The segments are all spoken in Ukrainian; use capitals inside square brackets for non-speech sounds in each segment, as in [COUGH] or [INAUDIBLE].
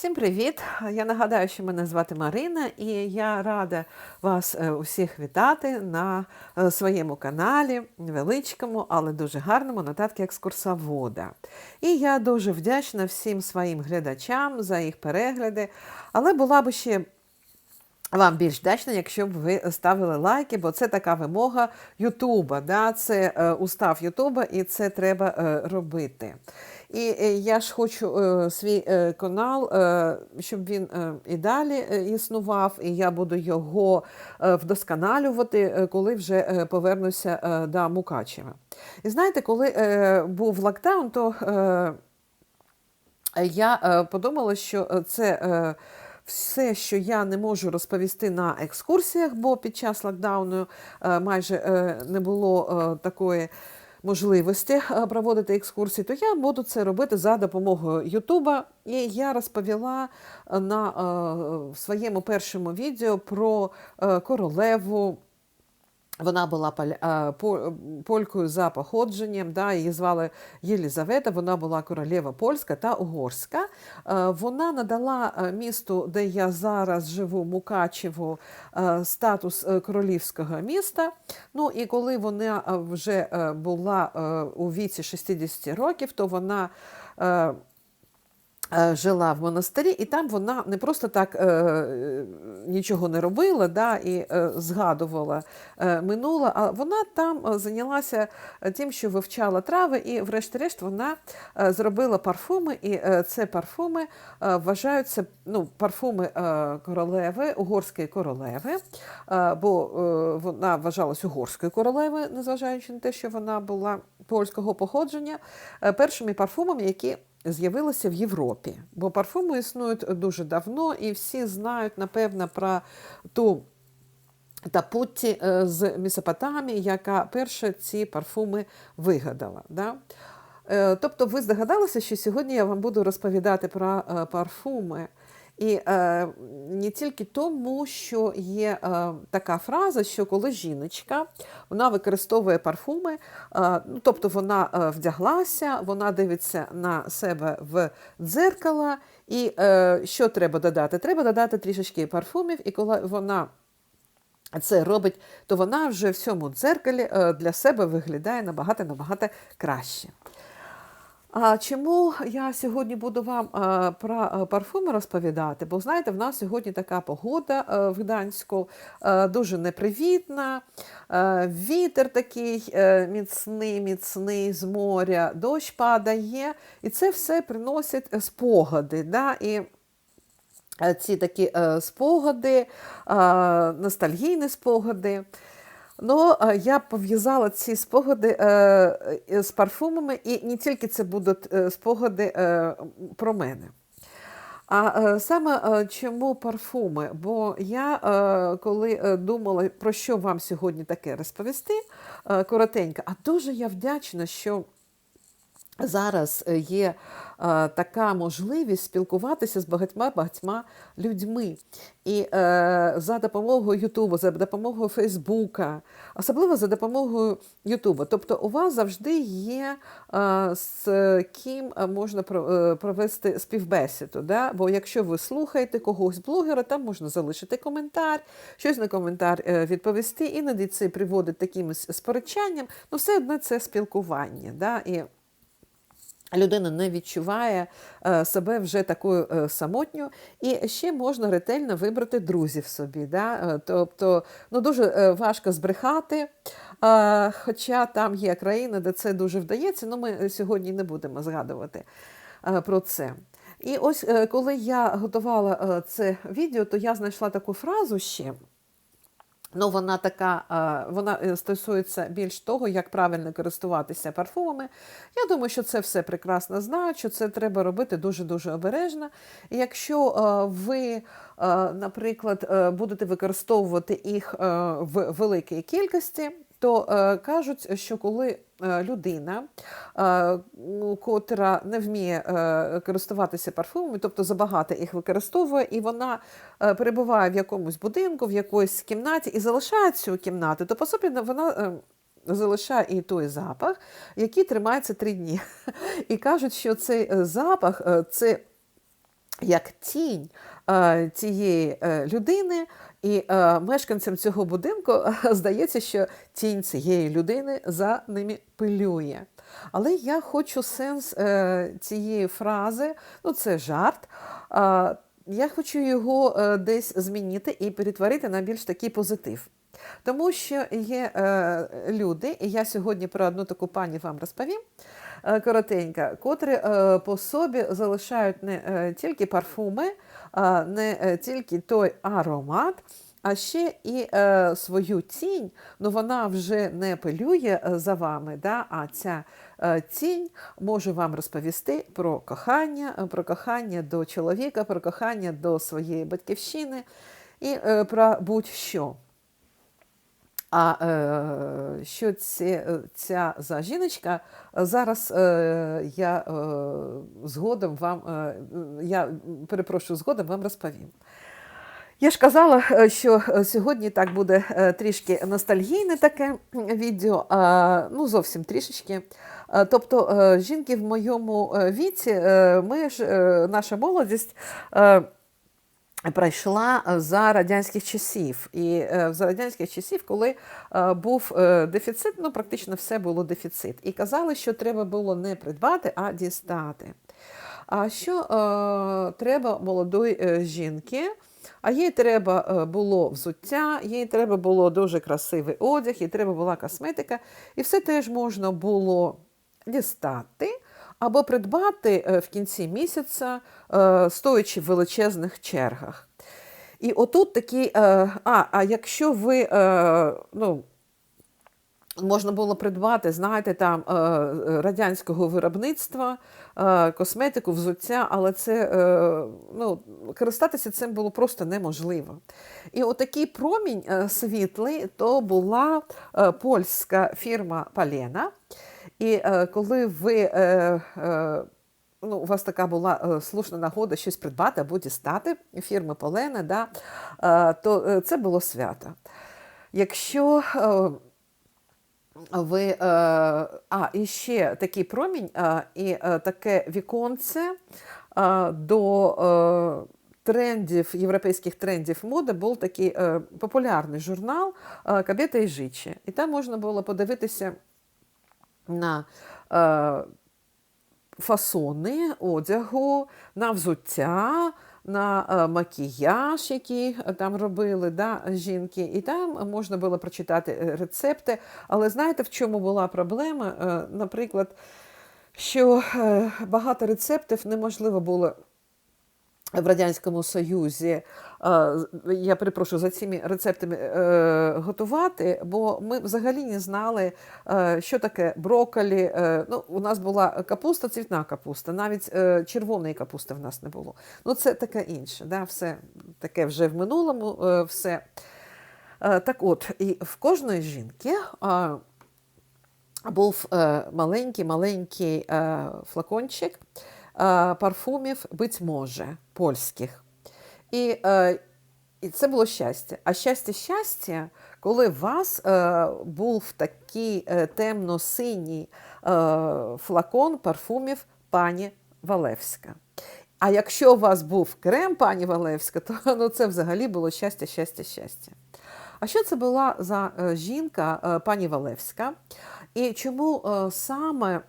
Всім привіт! Я нагадаю, що мене звати Марина, і я рада вас е, усіх вітати на е, своєму каналі, невеличкому, але дуже гарному нотатки екскурсовода. І я дуже вдячна всім своїм глядачам за їх перегляди, але була б ще. Вам більш вдячна, якщо б ви ставили лайки, бо це така вимога Ютуба. Да? Це е, устав Ютуба, і це треба робити. І е, я ж хочу е, свій е, канал, щоб він і далі існував, і я буду його вдосконалювати, коли вже повернуся до Мукачева. І знаєте, коли був локдаун, то я подумала, що це. Все, що я не можу розповісти на екскурсіях, бо під час локдауну майже не було такої можливості е, проводити екскурсії, то я буду це робити за допомогою Ютуба. І я розповіла на е, своєму першому відео про е, королеву. Вона була поля- полькою за походженням, да, її звали Єлізавета, вона була королева польська та угорська. Е, Вона надала е, місту, де я зараз живу, Мукачеву, е, статус е, королівського міста. Ну і коли вона е, вже е, була е, у віці 60 років, то вона. Е, Жила в монастирі, і там вона не просто так е, нічого не робила да, і е, згадувала е, минуле, а вона там е, зайнялася тим, що вивчала трави, і, врешті-решт, вона е, зробила парфуми, і е, це парфуми е, вважаються ну, парфуми е, королеви, угорської королеви, е, бо е, вона вважалась угорською королевою, незважаючи на те, що вона була польського походження, е, першими парфумами, які з'явилися в Європі. Бо парфуми існують дуже давно, і всі знають, напевно, про ту Тапутті е, з Місопотамії, яка перша ці парфуми вигадала. Да? Е, Тобто ви здогадалися, що сьогодні я вам буду розповідати про е, парфуми. І е, не тільки тому, що є е, така фраза, що коли жіночка вона використовує парфуми, е, ну, тобто вона е, вдяглася, вона дивиться на себе в дзеркало, і е, що треба додати? Треба додати трішечки парфумів, і коли вона це робить, то вона вже в цьому дзеркалі е, для себе виглядає набагато-набагато краще. А чому я сьогодні буду вам е, про е, парфуми розповідати? Бо знаєте, в нас сьогодні така погода е, в Гданську дуже непривітна, вітер такий міцний, міцний з моря, дощ падає, і це все приносить спогади. Да? І ці такі спогади, ностальгійні спогади. Ну, е, я пов'язала ці спогади е, е, з парфумами, і не тільки це будуть спогади про мене. А саме чому парфуми? Бо я коли думала, про що вам сьогодні таке розповісти, коротенько, а дуже я вдячна, що зараз е, є е, така можливість спілкуватися з багатьма багатьма людьми. І е, за допомогою Ютубу, за допомогою Фейсбука, особливо за допомогою Ютуба. Тобто у вас завжди є е, з ким можна е, провести співбесіду. Да? Бо якщо ви слухаєте когось блогера, там можна залишити коментар, щось на коментар відповісти, іноді це приводить таким сперечанням, ну все одно це спілкування. Да? І Людина не відчуває е, себе вже такою е, самотньою, і ще можна ретельно вибрати друзів собі. Да? Е, Тобто ну, дуже важко збрехати, хоча там є країни, де це дуже вдається, але ми сьогодні не будемо згадувати про це. І ось коли я готувала це відео, то я знайшла таку фразу ще. Ну, вона така, е, вона е, стосується більш того, як правильно користуватися парфумами. Я думаю, що це все прекрасно знають, що це треба робити дуже-дуже обережно. Якщо е, ви, наприклад, будете використовувати їх в великій кількості, то кажуть, що коли людина, е, ну, котра не вміє е, користуватися парфумами, тобто забагато їх використовує, і вона е, перебуває в якомусь будинку, в якоїсь кімнаті і залишає цю кімнату, то по собі вона. е, Залишає і той запах, який тримається три дні. [LAUGHS] І кажуть, що цей е, запах е, це як тінь е, цієї е, людини, і е, мешканцям цього будинку [LAUGHS] здається, що тінь цієї людини за ними пилює. Але я хочу сенс е, цієї фрази, ну це жарт. Е, я хочу його е, десь змінити і перетворити на більш такий позитив. Тому що є е, люди, і я сьогодні про одну таку пані вам розповім е, коротенько, котрі е, по собі залишають не е, тільки парфуми, не е, тільки той аромат, а ще і е, свою тінь, ну вона вже не пилює е, за вами, да, а ця е, тінь може вам розповісти про кохання, про кохання до чоловіка, про кохання до своєї батьківщини і про будь-що. А е, що ці, ця за жіночка, зараз е, я е, згодом вам, е, я перепрошую, згодом вам розповім. Я ж казала, е, що сьогодні так буде е, трішки ностальгійне таке відео, ну зовсім трішечки. Е, Тобто е, жінки в моєму е, віці, е, ми ж, е, наша молодість. Е, Пройшла за радянських часів, і е, за радянських часів, коли е, був е, дефіцит, ну практично все було дефіцит. І казали, що треба було не придбати, а дістати. А що е, треба молодої е, жінки? А їй треба е, було взуття, їй треба було дуже красивий одяг, їй треба була косметика, і все теж можна було дістати або придбати е, в кінці місяця, е, стоячи в величезних чергах. І отут такий, е, а, а якщо ви, ну, можна було придбати, знаєте, там радянського виробництва, косметику, взуття, але це ну, користатися цим було просто неможливо. І отакий промінь світлий то була польська фірма Палена. І е, коли ви. Е, е, Ну, у вас така була е, слушна нагода щось придбати або дістати фірми Полена, да, е, то е, це було свято. Якщо е, ви, е, а, і ще такий промінь, е, і е, таке віконце е, до е, трендів, європейських трендів моди був такий е, популярний журнал е, «Кабета і жичі». І там можна було подивитися на е, фасони одягу, на взуття, на е, макіяж, який там робили да, жінки, і там можна було прочитати е, рецепти. Але знаєте, в чому була проблема? Е, Наприклад, що е, багато рецептів неможливо було. В Радянському Союзі, е, я перепрошую за цими рецептами е, готувати, бо ми взагалі не знали, е, що таке брокколі. Ну, у нас була капуста, цвітна капуста, навіть червоної капусти в нас не було. Ну, це таке інше, да, все таке вже в минулому. все. Так от, і в кожної жінки. був маленький-маленький флакончик парфумів, быть може, польських. І, е, і це було щастя. А щастя, щастя, коли у вас е, був такий е, темно-синій е, флакон парфумів пані Валевська. А якщо у вас був крем пані Валевська, то [LAUGHS] ну, це взагалі було щастя, щастя, щастя. А що це була за е, жінка е, пані Валевська? І чому е, саме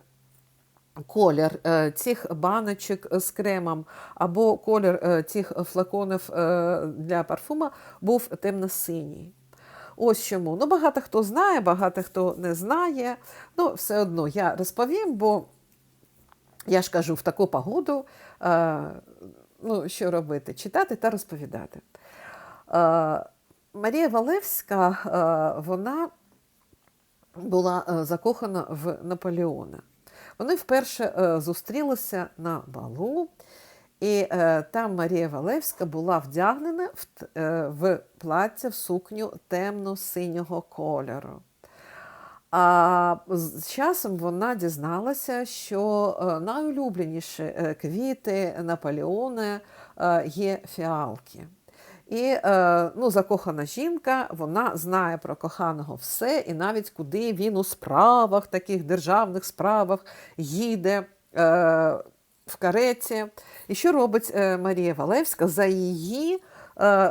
колір е, цих баночок з кремом або колір е, цих флаконів е, для парфума був темно-синій? Ось чому. Ну, багато хто знає, багато хто не знає. Ну, все одно я розповім, бо я ж кажу, в таку погоду, ну, що робити? Читати та розповідати. Марія Валевська, вона була закохана в Наполеона. Вони вперше е, зустрілися на балу, і е, там Марія Валевська була вдягнена в, е, в плаття, в сукню темно-синього кольору. А з часом вона дізналася, що найулюбленіші квіти Наполеона є фіалки. І е, ну, закохана жінка, вона знає про коханого все, і навіть куди він у справах, таких державних справах їде. Е, в кареті. І що робить е, Марія Валевська за її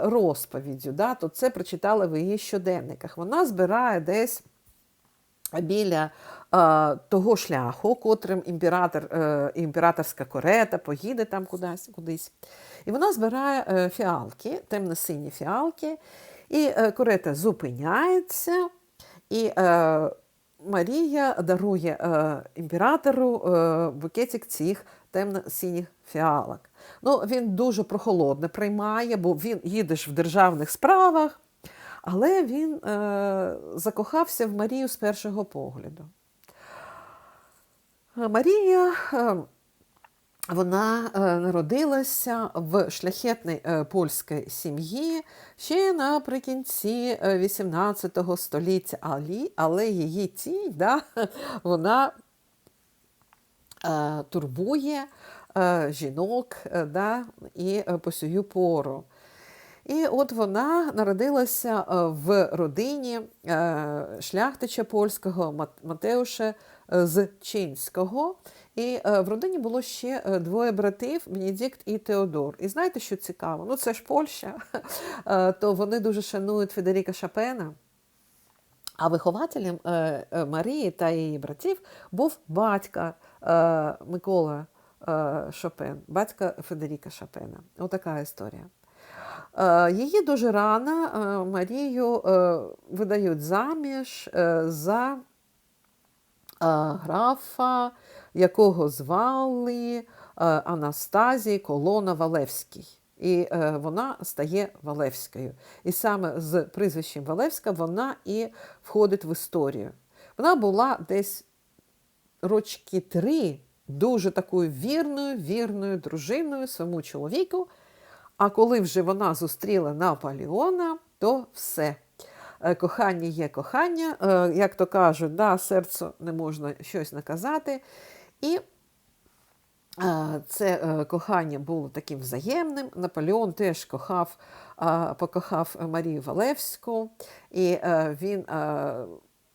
розповіддю? Да? То це прочитали в її щоденниках. Вона збирає десь біля е, того шляху, котрим імператор, е, імператорська корета поїде там кудись. кудись. І вона збирає е, фіалки, темно-сині фіалки, і е, корета зупиняється, і е, Марія дарує е, імператору е, букетик цих темно-синіх фіалок. Ну, він дуже прохолодно приймає, бо він їдеш в державних справах. Але він е, закохався в Марію з першого погляду. Е, Марія е, вона е, народилася в шляхетній польській сім'ї ще наприкінці 18 століття, але, її тінь, да, вона турбує жінок да, і по сію пору. І от вона народилася е, в родині е, шляхтича польського Матеуша е, з Чинського. І в родині було ще двоє братів Бенедикт і Теодор. І знаєте, що цікаво? Ну це ж Польща, [LAUGHS] то вони дуже шанують Федеріка Шопена. А вихователем Марії та її братів був батька Микола Шопен, батька Федеріка Шопена. Отака історія. Е, Її дуже рано е, Марію е, видають заміж за графа, якого звали Анастазій Колона Валевський. І вона стає Валевською. І саме з прізвищем Валевська вона і входить в історію. Вона була десь рочки три дуже такою вірною, вірною дружиною своєму чоловіку. А коли вже вона зустріла Наполеона, то все. Е, Кохання є кохання, Е, як то кажуть, да, серцю не можна щось наказати. І е, це кохання було таким взаємним. Наполеон теж кохав, покохав Марію Валевську, і він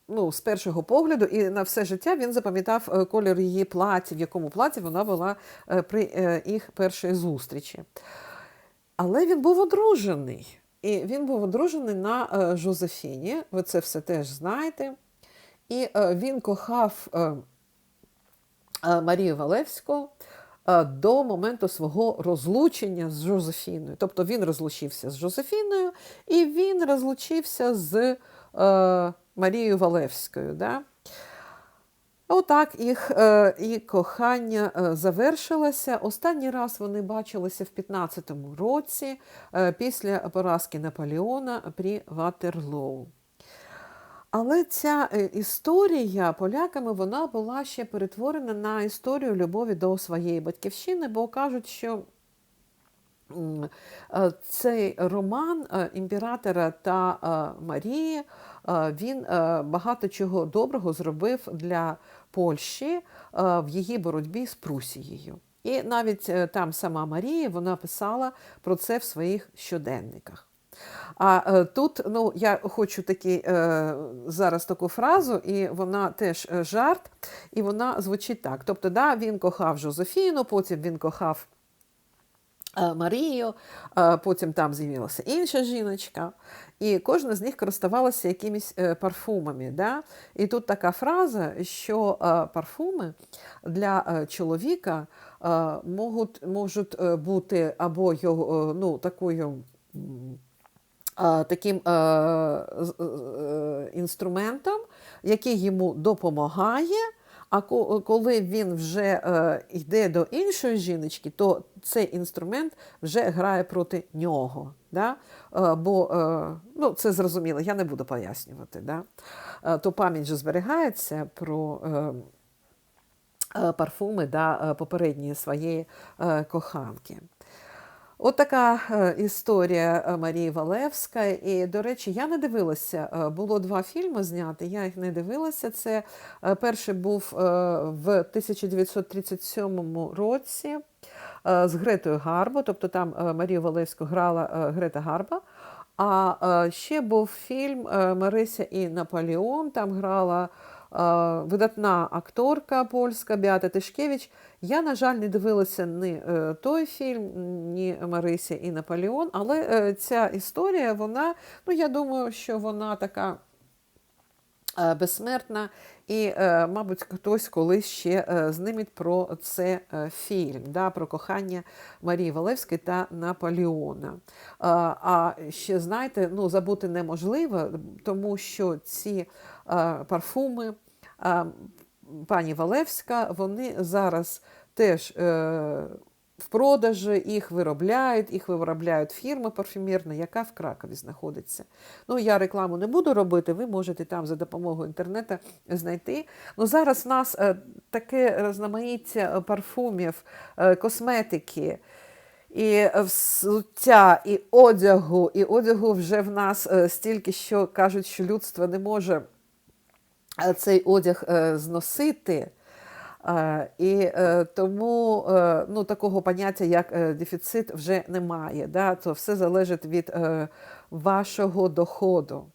ну, з першого погляду і на все життя він запам'ятав колір її платі, в якому платі вона була при їх першій зустрічі. Але він був одружений. І він був одружений на е, Жозефіні. Ви це все теж знаєте. І е, він кохав е, Марію Валевську до моменту свого розлучення з Жозефіною. Тобто він розлучився з Жозефіною і він розлучився з Марією Валевською. Да? Отак їх е, і кохання е, завершилося. Останній раз вони бачилися в 15-му році е, після поразки Наполеона при Ватерлоу. Але ця е, історія поляками вона була ще перетворена на історію любові до своєї батьківщини, бо кажуть, що цей роман е, імператора та е, Марії е, він е, багато чого доброго зробив для Польщі е, в її боротьбі з Прусією. І навіть е, там сама Марія вона писала про це в своїх щоденниках. А е, тут ну, я хочу такі, е, зараз таку фразу, і вона теж е, жарт, і вона звучить так. Тобто, да, він кохав Жозефіну, потім він кохав е, Марію, е, потім там з'явилася інша жіночка, і кожна з них користувалася якимись е, парфумами. Да? І тут така фраза, що е, парфуми для чоловіка можуть, можуть бути або його, ну, такою. таким е, е, інструментом, який йому допомагає. А коли він вже е, йде до іншої жіночки, то цей інструмент вже грає проти нього. Да? Е, бо е, ну, це зрозуміло, я не буду пояснювати. Да? То пам'ять же зберігається про парфуми да, попередньої своєї коханки. От така е, історія е, Марії Валевської. І, до речі, я не дивилася. е, Було два фільми зняти, я їх не дивилася. Це перший був в 1937 році з Гретою Гарбо, тобто там Марію Валевську грала Грета Гарба. А ще був фільм Марися і Наполеон. Там грала видатна акторка польська Біата Тишкевич. Я, на жаль, не дивилася ні е, той фільм, ні Марися і Наполеон, але е, ця історія, вона, ну я думаю, що вона така. е, Безсмертна, і, мабуть, хтось колись ще зніметь про це фільм, да, про кохання Марії Валевської та Наполеона. А ще знаєте, ну забути неможливо, тому що ці парфуми пані Валевська, вони зараз теж е, в продажі, їх виробляють, їх виробляють фірма парфюмерна, яка в Кракові знаходиться. Ну, я рекламу не буду робити, ви можете там за допомогою інтернету знайти. Ну, зараз в нас е, таке різноманіття парфумів, е, косметики. І взуття, і одягу, і одягу вже в нас стільки, що кажуть, що людство не може цей одяг е, зносити. Е, І е, тому е, ну, такого поняття, як е, дефіцит, вже немає. Да? То все залежить від е, вашого доходу.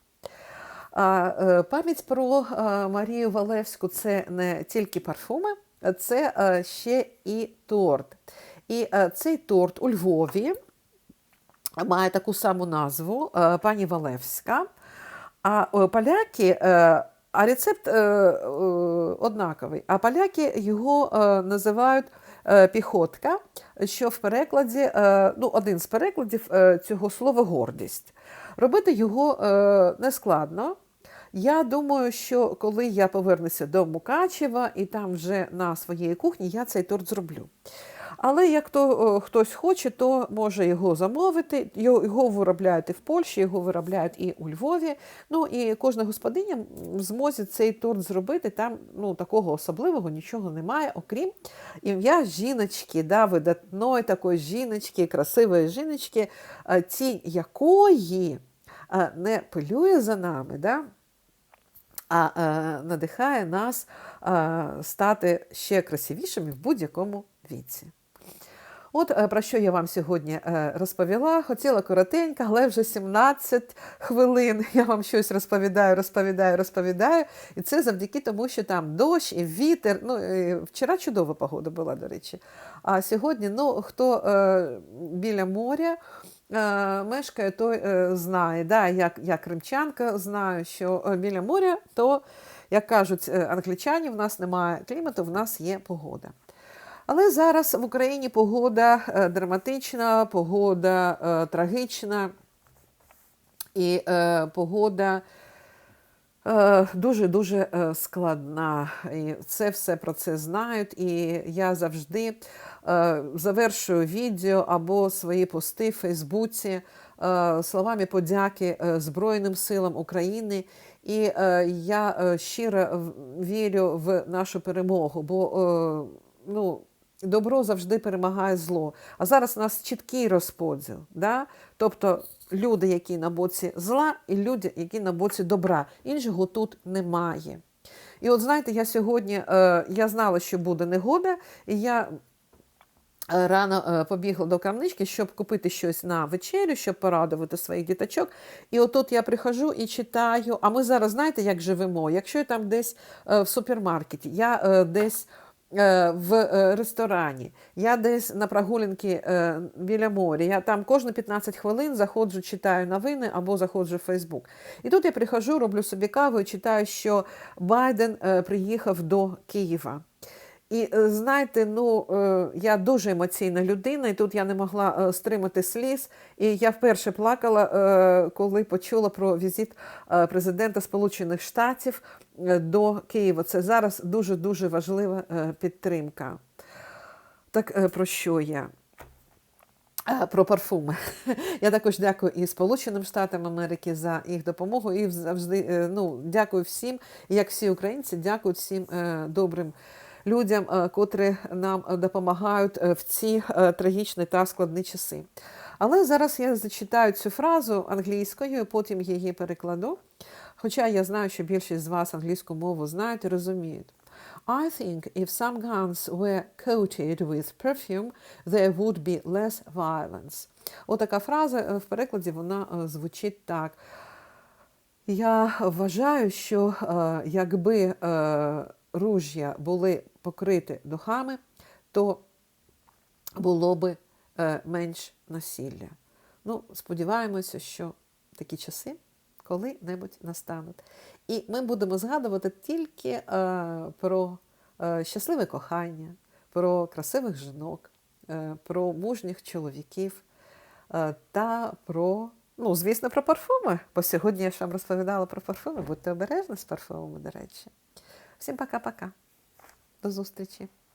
А е, пам'ять про е, Марію Валевську це не тільки парфуми, це е, ще і торт. І е, цей торт у Львові має таку саму назву е, пані Валевська. А е, поляки, е, а рецепт е, е, однаковий. А поляки його е, називають е, піхотка, що в перекладі, е, ну, один з перекладів е, цього слова гордість. Робити його е, не складно. Я думаю, що коли я повернуся до Мукачева і там вже на своїй кухні я цей торт зроблю. Але як то хтось хоче, то може його замовити. Його, виробляють і в Польщі, його виробляють і у Львові. Ну і кожна господиня в змозі цей торт зробити. Там ну, такого особливого нічого немає, окрім ім'я жіночки, да, видатної такої жіночки, красивої жіночки, тінь якої не пилює за нами. Да? а е, надихає нас е, стати ще красивішими в будь-якому віці. От е, про що я вам сьогодні е, розповіла. Хотіла коротенько, але вже 17 хвилин [LAUGHS] я вам щось розповідаю, розповідаю, розповідаю. І це завдяки тому, що там дощ і вітер. Ну, Вчора чудова погода була, до речі. А сьогодні, ну, хто е, біля моря. Мешкає, той знає, да, як я кримчанка знаю, що біля моря, то, як кажуть англічані, в нас немає клімату, в нас є погода. Але зараз в Україні погода е, драматична, погода е, трагічна і е, погода дуже-дуже складна. І це все про це знають. І я завжди завершую відео або свої пости в Фейсбуці словами подяки Збройним силам України. І я щиро вірю в нашу перемогу, бо ну, добро завжди перемагає зло. А зараз у нас чіткий розподіл. Да? Тобто люди, які на боці зла, і люди, які на боці добра. Іншого тут немає. І от знаєте, я сьогодні е, я знала, що буде негода, і я е, рано е, побігла до крамнички, щоб купити щось на вечерю, щоб порадувати своїх діточок. І отут я приходжу і читаю. А ми зараз знаєте, як живемо? Якщо я там десь е, в супермаркеті, я десь. Е, В е, ресторані, я десь на прогулянки е, біля моря. Я там кожні 15 хвилин заходжу, читаю новини або заходжу в Фейсбук. І тут я приходжу, роблю собі каву і читаю, що Байден приїхав до Києва. І е, знаєте, ну е, я дуже емоційна людина, і тут я не могла е, стримати сліз. І я вперше плакала, коли почула про візит президента Сполучених Штатів до Києва. Це зараз дуже дуже важлива підтримка. Так про що я? Про парфуми. [LAUGHS] Я також дякую і Сполученим Штатам Америки за їх допомогу. І завжди ну, дякую всім, як всі українці, дякую всім добрим людям, е, котрі нам е, допомагають е, в ці трагічні та складні часи. Але зараз я зачитаю цю фразу англійською, потім її перекладу. Хоча я знаю, що більшість з вас англійську мову знають і розуміють. I think if some guns were coated with perfume, there would be less violence. Отака фраза в перекладі вона звучить так. Я вважаю, що якби руж'я були покриті духами, то було би е, менш насилля. Ну, сподіваємося, що такі часи коли-небудь настануть. І ми будемо згадувати тільки е, про е, щасливе кохання, про красивих жінок, про мужніх чоловіків та про, ну, звісно, про парфуми. Бо сьогодні я ж вам розповідала про парфуми. Будьте обережні з парфумами, до речі. Всім пока-пока. До зустрічі!